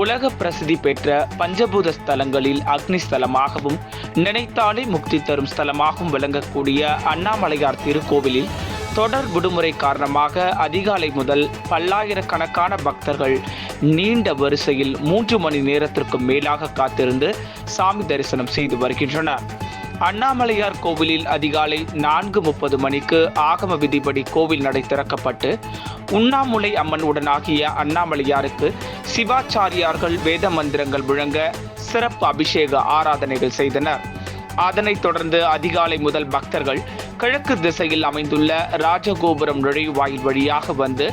உலக பிரசித்தி பெற்ற பஞ்சபூத ஸ்தலங்களில் அக்னி ஸ்தலமாகவும் நினைத்தாலே முக்தி தரும் ஸ்தலமாகவும் விளங்கக்கூடிய அண்ணாமலையார் திருக்கோவிலில் தொடர் விடுமுறை காரணமாக அதிகாலை முதல் பல்லாயிரக்கணக்கான பக்தர்கள் நீண்ட வரிசையில் மூன்று மணி நேரத்திற்கும் மேலாக காத்திருந்து சாமி தரிசனம் செய்து வருகின்றனர். அண்ணாமலையார் கோவிலில் அதிகாலை நான்கு முப்பது மணிக்கு ஆகம விதிப்படி கோவில் நடை திறக்கப்பட்டு உண்ணாமுலை அம்மன் உடனாகிய அண்ணாமலையாருக்கு சிவாச்சாரியார்கள் வேத மந்திரங்கள் முழங்க சிறப்பு அபிஷேக ஆராதனைகள் செய்தனர். அதனைத் தொடர்ந்து அதிகாலை முதல் பக்தர்கள் கிழக்கு திசையில் அமைந்துள்ள ராஜகோபுரம் நுழைவாயில் வழியாக வந்து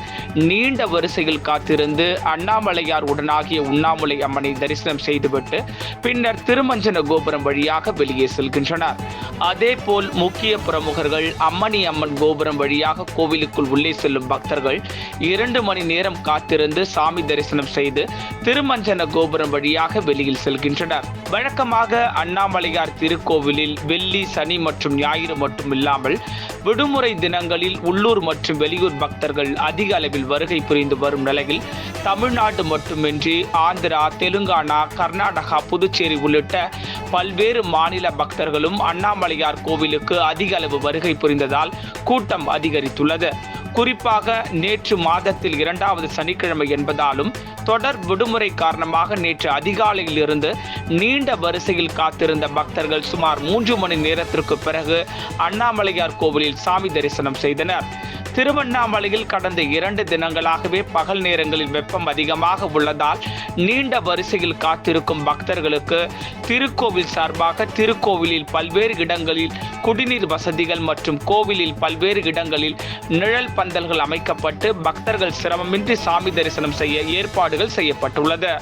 நீண்ட வரிசையில் காத்திருந்து அண்ணாமலையார் உடனாகிய உண்ணாமுலை அம்மனை தரிசனம் செய்துவிட்டு பின்னர் திருமஞ்சன கோபுரம் வழியாக வெளியே செல்கின்றனர். அதேபோல் முக்கிய பிரமுகர்கள் அம்மணி அம்மன் கோபுரம் வழியாக கோவிலுக்குள் உள்ளே செல்லும் பக்தர்கள் இரண்டு மணி நேரம் காத்திருந்து சாமி தரிசனம் செய்து திருமஞ்சன கோபுரம் வழியாக வெளியில் செல்கின்றனர். வழக்கமாக அண்ணாமலையார் திருக்கோவிலில் வெள்ளி சனி மற்றும் ஞாயிறு மட்டும் இல்லாமல் விடுமுறை தினங்களில் உள்ளூர் மற்றும் வெளியூர் பக்தர்கள் அதிக அளவில் வருகை புரிந்து வரும் நிலையில் தமிழ்நாடு மட்டுமின்றி ஆந்திரா தெலுங்கானா கர்நாடகா புதுச்சேரி உள்ளிட்ட பல்வேறு மாநில பக்தர்களும் அண்ணாமலையார் கோவிலுக்கு அதிக அளவு வருகை புரிந்ததால் கூட்டம் அதிகரித்துள்ளது. குறிப்பாக நேற்று மாதத்தில் இரண்டாவது சனிக்கிழமை என்பதாலும் தொடர் விடுமுறை காரணமாக நேற்று அதிகாலையில் இருந்து நீண்ட வரிசையில் காத்திருந்த பக்தர்கள் சுமார் மூன்று மணி நேரத்திற்கு பிறகு அண்ணாமலையார் கோவிலில் சாமி தரிசனம் செய்தனர். திருவண்ணாமலையில் கடந்த இரண்டு தினங்களாகவே பகல் நேரங்களில் வெப்பம் அதிகமாக உள்ளதால் நீண்ட வரிசையில் காத்திருக்கும் பக்தர்களுக்கு திருக்கோவில் சார்பாக திருக்கோவிலில் பல்வேறு இடங்களில் குடிநீர் வசதிகள் மற்றும் கோவிலில் பல்வேறு இடங்களில் நிழல் பந்தல்கள் அமைக்கப்பட்டு பக்தர்கள் சிரமமின்றி சாமி தரிசனம் செய்ய ஏற்பாடுகள் செய்யப்பட்டுள்ளது.